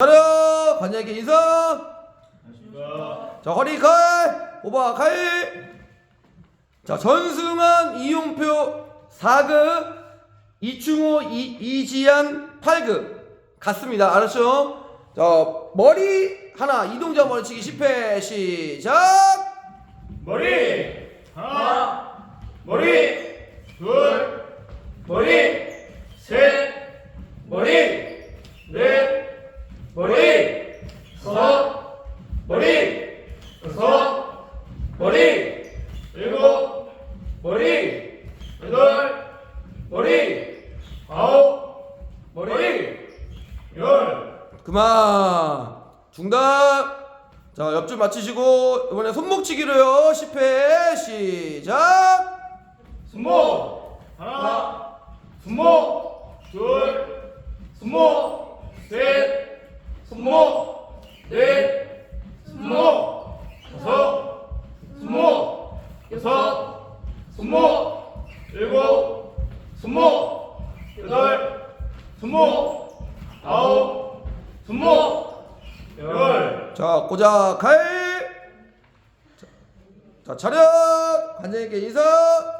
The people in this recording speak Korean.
차렷 관장님께 인사 자 허리 칼! 호박 칼자 전승환 이용표 4급 이충호 이, 이지한 8급 같습니다. 알았죠? 자 머리 하나 이동작 머리치기 10회 시작! 머리 하나 머리 둘 머리 셋 머리 넷 머리 다섯 머리 여섯 머리 일곱 머리. 여덟. 머리. 아홉. 머리. 열. 그만. 중단 자 옆줄 맞추시고 이번에 손목치기로요. 10회 시작. 손목. 하나. 손목 둘 손목 셋 손목 넷 손목 다섯 손목 여섯 손목 일곱 손목 여덟 손목 아홉 손목 열. 자 고작 칼 자, 자 차렷. 관장님께 인사.